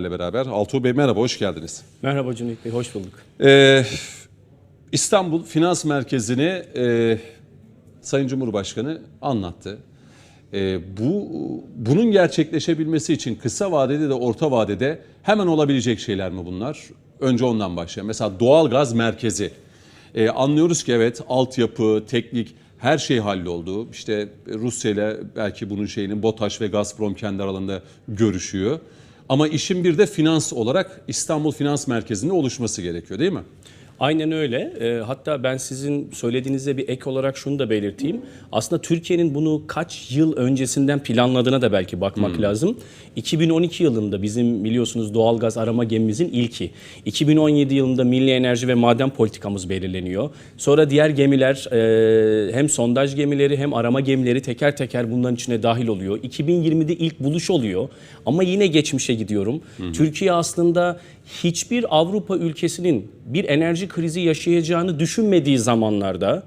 ile beraber. Altuğ Bey merhaba, hoş geldiniz. Merhaba Cüneyt Bey, hoş bulduk. Ee, İstanbul Finans Merkezi'ni e, Sayın Cumhurbaşkanı anlattı. E, bu Bunun gerçekleşebilmesi için kısa vadede de orta vadede hemen olabilecek şeyler mi bunlar? Önce ondan başlayalım. Mesela doğal gaz merkezi. E, anlıyoruz ki evet altyapı, teknik her şey halloldu. İşte Rusya ile belki bunun şeyinin BOTAŞ ve Gazprom kendi aralarında görüşüyor. Ama işin bir de finans olarak İstanbul Finans Merkezi'nde oluşması gerekiyor değil mi? Aynen öyle. Ee, hatta ben sizin söylediğinize bir ek olarak şunu da belirteyim. Aslında Türkiye'nin bunu kaç yıl öncesinden planladığına da belki bakmak lazım. 2012 yılında bizim biliyorsunuz doğalgaz arama gemimizin ilki. 2017 yılında Milli Enerji ve Maden Politikamız belirleniyor. Sonra diğer gemiler e, hem sondaj gemileri hem arama gemileri teker teker bunların içine dahil oluyor. 2020'de ilk buluş oluyor. Ama yine geçmişe gidiyorum. Türkiye aslında hiçbir Avrupa ülkesinin bir enerji krizi yaşayacağını düşünmediği zamanlarda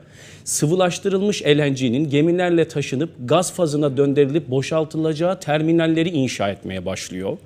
sıvılaştırılmış LNG'nin gemilerle taşınıp gaz fazına döndürülüp boşaltılacağı terminalleri inşa etmeye başlıyor.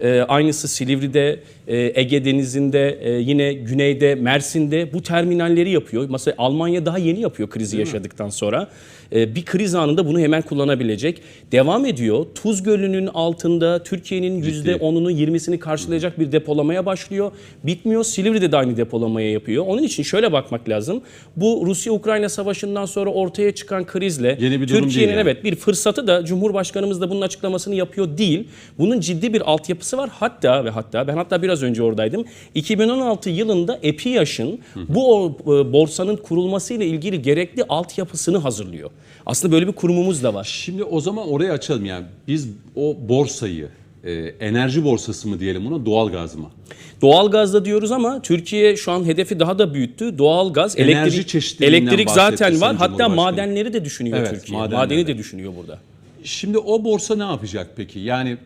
Ee, aynısı Silivri'de, e, Ege Denizi'nde, e, yine güneyde, Mersin'de bu terminalleri yapıyor. Mesela Almanya daha yeni yapıyor krizi yaşadıktan sonra. Ee, bir kriz anında bunu hemen kullanabilecek. Devam ediyor. Tuz Gölü'nün altında Türkiye'nin %10'unu 20'sini karşılayacak bir depolamaya başlıyor. Bitmiyor. Silivri'de de aynı depolamayı yapıyor. Onun için şöyle bakmak lazım. Bu Rusya-Ukrayna savaşından sonra ortaya çıkan krizle Türkiye'nin yani. evet bir fırsatı da Cumhurbaşkanımız da bunun açıklamasını yapıyor değil. Bunun ciddi bir altyapısı var. Hatta ve hatta ben hatta biraz önce oradaydım. 2016 yılında EPİAŞ'ın bu e, borsanın kurulması ile ilgili gerekli altyapısını hazırlıyor. Aslında böyle bir kurumumuz da var. Şimdi o zaman oraya açalım yani biz o borsayı e, enerji borsası mı diyelim ona doğal gaz mı? Doğalgazda diyoruz ama Türkiye şu an hedefi daha da büyüttü. Doğalgaz, Enerji elektrik, elektrik zaten var. Hatta madenleri de düşünüyor Evet, Türkiye. madenler Madeni de. düşünüyor burada. Şimdi o borsa ne yapacak peki? Yani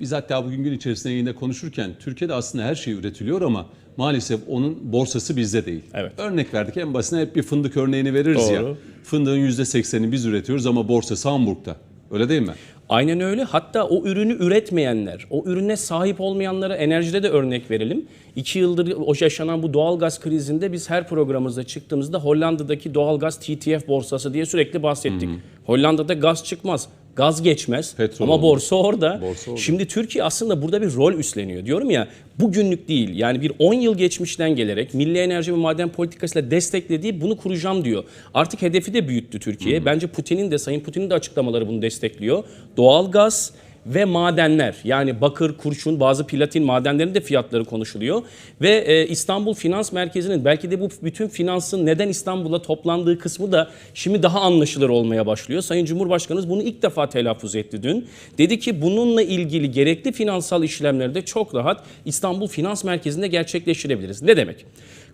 biz hatta bugün gün içerisinde yine konuşurken Türkiye'de aslında her şey üretiliyor ama maalesef onun borsası bizde değil. Evet. Örnek verdik en basına hep bir fındık örneğini veririz ya. Doğru. Fındığın %80'ini biz üretiyoruz ama borsası Hamburg'da. Öyle değil mi? Aynen öyle. Hatta o ürünü üretmeyenler, o ürüne sahip olmayanlara enerjide de örnek verelim. İki yıldır o yaşanan bu doğalgaz krizinde biz her programımızda çıktığımızda Hollanda'daki doğalgaz TTF borsası diye sürekli bahsettik. Hollanda'da gaz çıkmaz. Gaz geçmez Petrol ama olur. borsa orada. Borsa orada. Şimdi Türkiye aslında burada bir rol üstleniyor. Diyorum ya bugünlük değil yani bir 10 yıl geçmişten gelerek Milli Enerji ve Maden Politikasıyla desteklediği bunu kuracağım diyor. Artık hedefi de büyüttü Türkiye. Bence Putin'in de Sayın Putin'in de açıklamaları bunu destekliyor. Doğalgaz ve madenler yani bakır, kurşun, bazı platin madenlerin de fiyatları konuşuluyor. Ve e, İstanbul Finans Merkezi'nin belki de bu bütün finansın neden İstanbul'a toplandığı kısmı da şimdi daha anlaşılır olmaya başlıyor. Sayın Cumhurbaşkanımız bunu ilk defa telaffuz etti dün. Dedi ki bununla ilgili gerekli finansal işlemleri de çok rahat İstanbul Finans Merkezi'nde gerçekleştirebiliriz. Ne demek?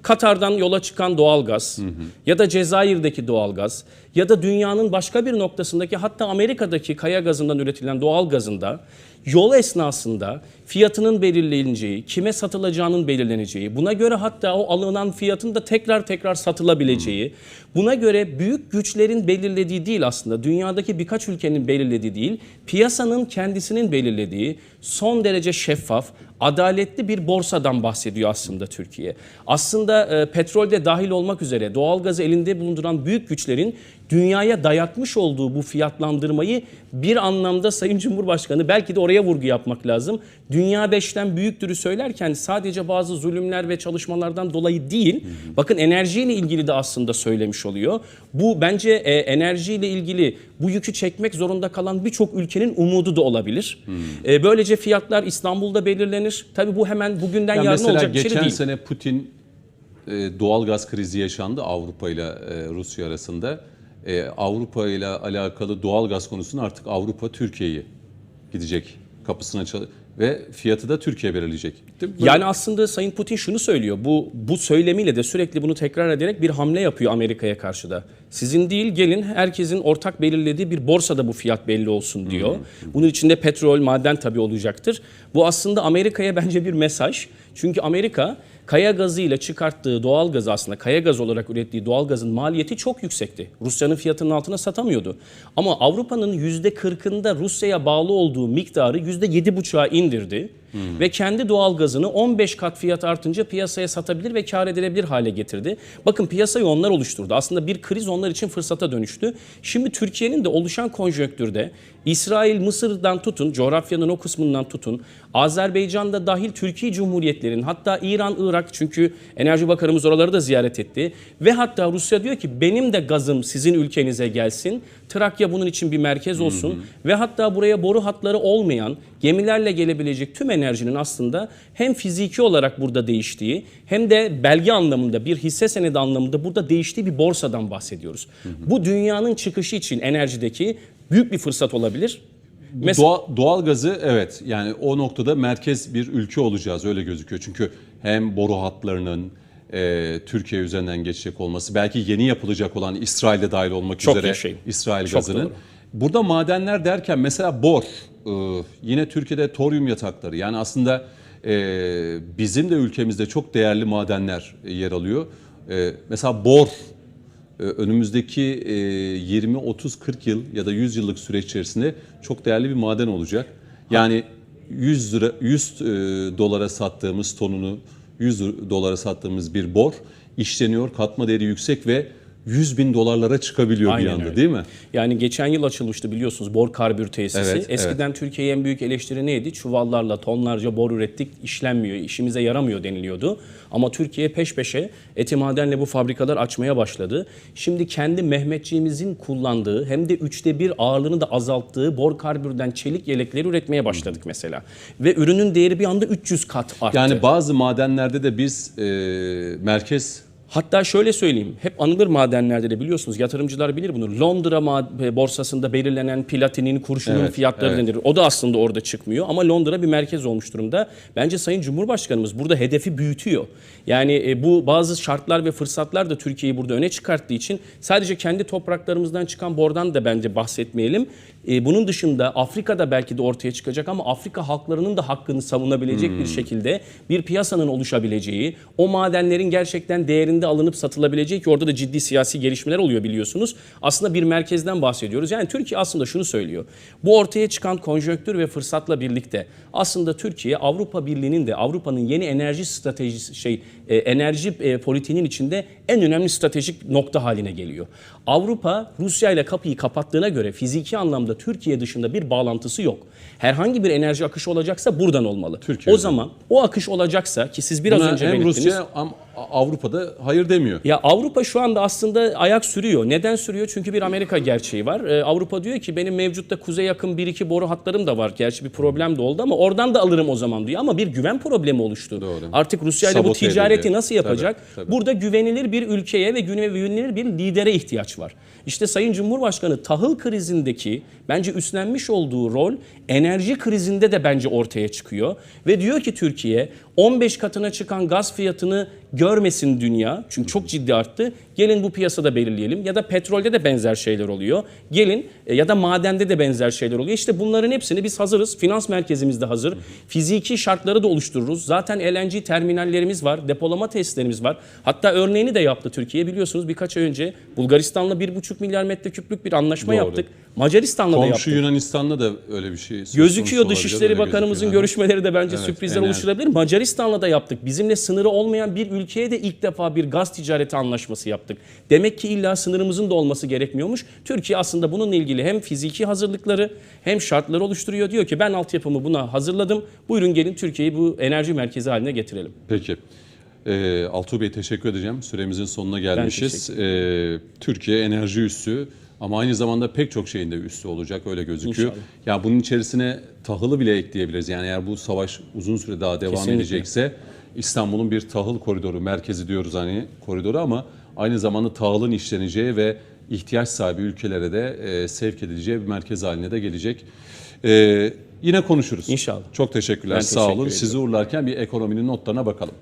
Katar'dan yola çıkan doğalgaz ya da Cezayir'deki doğalgaz ya da dünyanın başka bir noktasındaki hatta Amerika'daki kaya gazından üretilen doğalgazında tá? Yol esnasında fiyatının belirleneceği, kime satılacağının belirleneceği, buna göre hatta o alınan fiyatın da tekrar tekrar satılabileceği, buna göre büyük güçlerin belirlediği değil aslında, dünyadaki birkaç ülkenin belirlediği değil, piyasanın kendisinin belirlediği son derece şeffaf, adaletli bir borsadan bahsediyor aslında Türkiye. Aslında e, petrolde dahil olmak üzere doğalgazı elinde bulunduran büyük güçlerin dünyaya dayatmış olduğu bu fiyatlandırmayı bir anlamda Sayın Cumhurbaşkanı belki de oraya vurgu yapmak lazım. Dünya beşten büyüktürü söylerken sadece bazı zulümler ve çalışmalardan dolayı değil, bakın enerjiyle ilgili de aslında söylemiş oluyor. Bu bence e, enerjiyle ilgili bu yükü çekmek zorunda kalan birçok ülkenin umudu da olabilir. E, böylece fiyatlar İstanbul'da belirlenir. Tabii bu hemen bugünden Ya yarın olacak bir şey de geçen değil. sene Putin e, doğal gaz krizi yaşandı Avrupa ile e, Rusya arasında. E, Avrupa ile alakalı doğal gaz konusunda artık Avrupa Türkiye'yi gidecek kapısına ve fiyatı da Türkiye belirleyecek. Yani aslında Sayın Putin şunu söylüyor. Bu bu söylemiyle de sürekli bunu tekrar ederek bir hamle yapıyor Amerika'ya karşı da. Sizin değil gelin herkesin ortak belirlediği bir borsada bu fiyat belli olsun diyor. Bunun içinde petrol, maden tabii olacaktır. Bu aslında Amerika'ya bence bir mesaj. Çünkü Amerika kaya gazıyla çıkarttığı doğal gazı aslında kaya gaz olarak ürettiği doğal gazın maliyeti çok yüksekti. Rusya'nın fiyatının altına satamıyordu. Ama Avrupa'nın %40'ında Rusya'ya bağlı olduğu miktarı %7,5'a indirdi. Ve kendi doğal gazını 15 kat fiyat artınca piyasaya satabilir ve kar edilebilir hale getirdi. Bakın piyasayı onlar oluşturdu. Aslında bir kriz onlar için fırsata dönüştü. Şimdi Türkiye'nin de oluşan konjonktürde İsrail, Mısır'dan tutun, coğrafyanın o kısmından tutun, Azerbaycan'da dahil Türkiye Cumhuriyetlerin hatta İran, Irak çünkü Enerji Bakanımız oraları da ziyaret etti. Ve hatta Rusya diyor ki benim de gazım sizin ülkenize gelsin. Trakya bunun için bir merkez olsun. Ve hatta buraya boru hatları olmayan gemilerle gelebilecek tüm enerjinin aslında hem fiziki olarak burada değiştiği hem de belge anlamında bir hisse senedi anlamında burada değiştiği bir borsadan bahsediyoruz. Bu dünyanın çıkışı için enerjideki büyük bir fırsat olabilir. Mes- Doğa, doğal gazı evet yani o noktada merkez bir ülke olacağız öyle gözüküyor. Çünkü hem boru hatlarının e, Türkiye üzerinden geçecek olması belki yeni yapılacak olan İsrail'de dahil olmak Çok üzere şey. İsrail Çok gazının. doğru. Burada madenler derken mesela bor yine Türkiye'de toryum yatakları yani aslında e, bizim de ülkemizde çok değerli madenler e, yer alıyor. E, mesela bor e, önümüzdeki e, 20, 30, 40 yıl ya da 100 yıllık süreç içerisinde çok değerli bir maden olacak. Yani 100 lira 100 e, dolara sattığımız tonunu 100 dolara sattığımız bir bor işleniyor, katma değeri yüksek ve 100 bin dolarlara çıkabiliyor bir Aynen anda öyle. değil mi? Yani geçen yıl açılmıştı biliyorsunuz bor karbür tesisi. Evet, Eskiden Türkiye'ye en büyük eleştiri neydi? Çuvallarla tonlarca bor ürettik, işlenmiyor, işimize yaramıyor deniliyordu. Ama Türkiye peş peşe eti madenle bu fabrikalar açmaya başladı. Şimdi kendi Mehmetçiğimizin kullandığı hem de üçte bir ağırlığını da azalttığı bor karbürden çelik yelekleri üretmeye başladık mesela. Ve ürünün değeri bir anda 300 kat arttı. Yani bazı madenlerde de biz e, merkez Hatta şöyle söyleyeyim, hep anılır madenlerde de biliyorsunuz, yatırımcılar bilir bunu. Londra ma- borsasında belirlenen platinin, kurşunun Evet, fiyatları evet. denir. O da aslında orada çıkmıyor ama Londra bir merkez olmuş durumda. Bence Sayın Cumhurbaşkanımız burada hedefi büyütüyor. Yani e, bu bazı şartlar ve fırsatlar da Türkiye'yi burada öne çıkarttığı için sadece kendi topraklarımızdan çıkan bordan da bence bahsetmeyelim. E, bunun dışında Afrika'da belki de ortaya çıkacak ama Afrika halklarının da hakkını savunabilecek bir şekilde bir piyasanın oluşabileceği, o madenlerin gerçekten değerinde alınıp satılabileceği ki orada da ciddi siyasi gelişmeler oluyor biliyorsunuz. Aslında bir merkezden bahsediyoruz. Yani Türkiye aslında şunu söylüyor. Bu ortaya çıkan konjonktür ve fırsatla birlikte aslında Türkiye Avrupa Birliği'nin de Avrupa'nın yeni enerji stratejisi şey e, enerji e, politiğinin içinde en önemli stratejik nokta haline geliyor. Avrupa Rusya ile kapıyı kapattığına göre fiziki anlamda Türkiye dışında bir bağlantısı yok. Herhangi bir enerji akışı olacaksa buradan olmalı. Türkiye o zaman o akış olacaksa ki siz biraz buna önce hem belirttiniz. Rusya hem Avrupa'da hayır demiyor. Ya Avrupa şu anda aslında ayak sürüyor. Neden sürüyor? Çünkü bir Amerika gerçeği var. Ee, Avrupa diyor ki benim mevcutta kuzeye yakın bir iki boru hatlarım da var. Gerçi bir problem de oldu ama oradan da alırım o zaman diyor. Ama bir güven problemi oluştu. Doğru. Artık Rusya ile bu ticareti edildi. nasıl yapacak? Tabii, tabii. Burada güvenilir bir ülkeye ve güvenilir bir lidere ihtiyaç var. İşte Sayın Cumhurbaşkanı tahıl krizindeki bence üstlenmiş olduğu rol enerji krizinde de bence ortaya çıkıyor. Ve diyor ki Türkiye 15 katına çıkan gaz fiyatını görmesin dünya. Çünkü çok ciddi arttı. Gelin bu piyasada belirleyelim. Ya da petrolde de benzer şeyler oluyor. Gelin e, ya da madende de benzer şeyler oluyor. İşte bunların hepsini biz hazırız. Finans merkezimiz de hazır. Fiziki şartları da oluştururuz. Zaten LNG terminallerimiz var. Depolama tesislerimiz var. Hatta örneğini de yaptı Türkiye. Biliyorsunuz birkaç ay önce Bulgaristan'la 1,5 milyar metreküplük bir anlaşma Doğru. yaptık. Macaristan'la da Komşu yaptık. Yunanistan'da da öyle bir şey Gözüküyor Dışişleri Bakanımızın gözüküyor. görüşmeleri de bence Evet, sürprizler enerji. oluşturabilir. Macaristan'la da yaptık. Bizimle sınırı olmayan bir ülkeye de ilk defa bir gaz ticareti anlaşması yaptık. Demek ki illa sınırımızın da olması gerekmiyormuş. Türkiye aslında bununla ilgili hem fiziki hazırlıkları hem şartları oluşturuyor. Diyor ki ben altyapımı buna hazırladım. Buyurun gelin Türkiye'yi bu enerji merkezi haline getirelim. Peki. Ee, Altuğ Bey teşekkür edeceğim. Süremizin sonuna gelmişiz. Ee, Türkiye enerji üssü ama aynı zamanda pek çok şeyin de üssü olacak öyle gözüküyor. İnşallah. Ya bunun içerisine tahılı bile ekleyebiliriz. Yani eğer bu savaş uzun süre daha devam Kesinlikle. edecekse İstanbul'un bir tahıl koridoru, merkezi diyoruz hani koridoru ama aynı zamanda tahılın işleneceği ve ihtiyaç sahibi ülkelere de e, sevk edileceği bir merkez haline de gelecek. Ee, yine konuşuruz. İnşallah. Çok teşekkürler. Ben Sağ teşekkür olun. ediyorum. Sizi uğurlarken bir ekonominin notlarına bakalım.